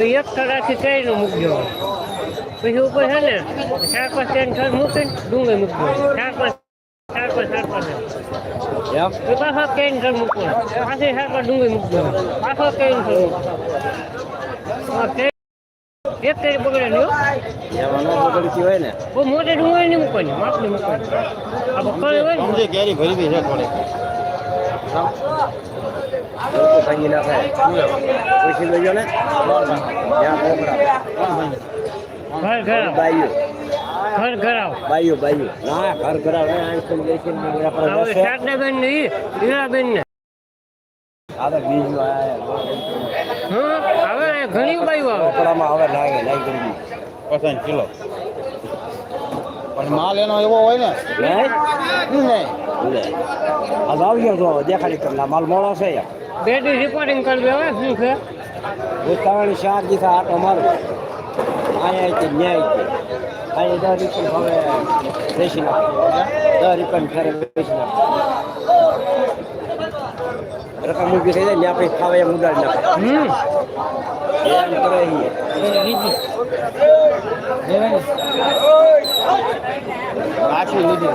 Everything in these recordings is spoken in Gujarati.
એક તરાથી કઈનું મૂકજો પછી ઉપર છે ને ચાર પાંચ ત્રણ છ મૂકીને ડુંગળી મૂકજો ચાર પાંચ ચાર પાંચ ચાર પાંચ પાછો કેન ઘર મૂકવો પાછી ચાર પાંચ ડુંગળી મૂકજો પાછો કેન ઘર મૂકવો એક કેરી નો બગડતી હોય ને. બહુ મોટી ડુંગળી નહીં મૂકવાની માપની મૂકવાની. આ બકરી હોય ને. કેરી ભરી બી છે થોડી લોકો ભાંગી નાખે પછી લઈ ને ત્યાં કોકડા ઘર ઘર બાઈઓ ઘર આવ બાઈઓ બાઈઓ ના ઘર આંખો દેખી ને હવે આપણે શારદાબેન ને ઈ હીરાબેન ને આવે બીજું હા ને ઘણી બાઈઓ આવે કપડામાં હવે લાગે લાગી ગઈ પસંદ કિલો પણ માલ એનો એવો હોય ને નહીં નહીં ગયો તો દેખાડી કર માલ મોળો છે યાર બે દી રિપોર્ટિંગ કરવી હવે શું છે? ઉતાવળ ચાર દિવસ આટો મારો કે ન્યાય કે અહીંયા દસ રૂપિયા હવે બેસી નાખો દસ રૂપિયા ખરે બેસી નાખો રકમ ઊભી થઈ જાય ને આપણે ખાવા એમ ઉડાડી નાખે એમ કરે. કાચી લીધી.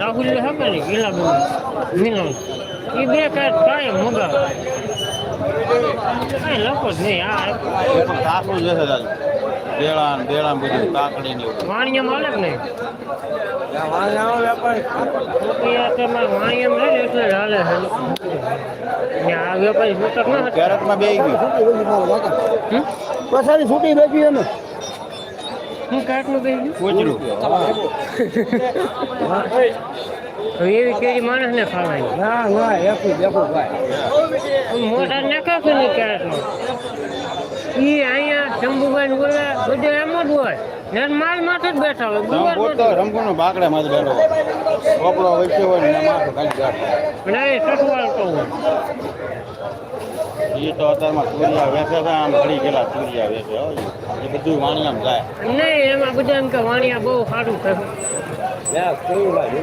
રાહુલ ને ને ગીલાબેન વિનોદ એ બે કાંઈ કાંઈ મગા કાંઈ લખો જ નહીં આ કાકડું જશે દાદુ. બેળા ને બધું કાકડી નહીં? વેપારી. એટલે હાલે. આ વેપારી સૂતક ના કેરેટમાં બે ગયું? પછાડી છૂટી બેઠી અમે શું કાટનું કહી ગયું એવી કેરી માણસને ખાવાની ના ના એકું એકું ભાઈ. મોટા નાખા કે નહીં ક્યારેક ઈ અહીંયા શંભુભાઈ બોલે બધે એમ જ હોય. ને માલ માથે જ બેઠા હોય રંગપુરનો બાકડે માં જ બેઠો હોય. કપડો વચ્ચે હોય ને માથે કાઢી જાય એ સસવાળ તો હોય એ તો અત્યારમાં છે આમ ઘડી ગયેલા હો ઈ. એ બધું વાણિયામ જાય. નહીં એમાં બધા એમ કે વાણિયા બહુ સારું થયું ના કેવું ભાઈ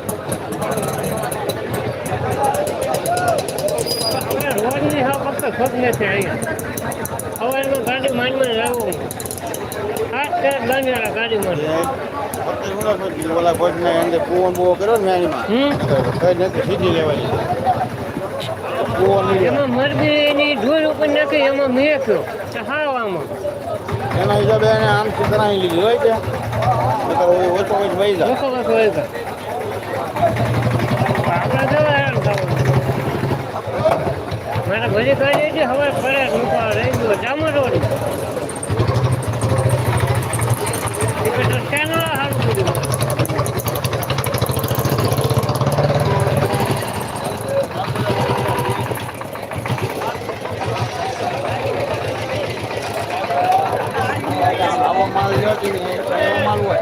ઓલા કોઈને અંદર કૂવો બૂવો કર્યો ને હમ કઈ નથી સીધી લેવાની એમાં મરબીની ઉપર નાખી એમાં મેક્યો તો હાવ આમાં એના હિસાબે એને આમ કરાવી લીધી હોય કે ઓછો ઓછો વહી જાય લોકો બસ હોય તો આપણે જવા મારા ઘરે કાઢી હવે ફરે મૂકવા રહી ગયો જામો રોડ શેનો સારું કીધું આવો માલ લ્યો તો એવો માલ હોય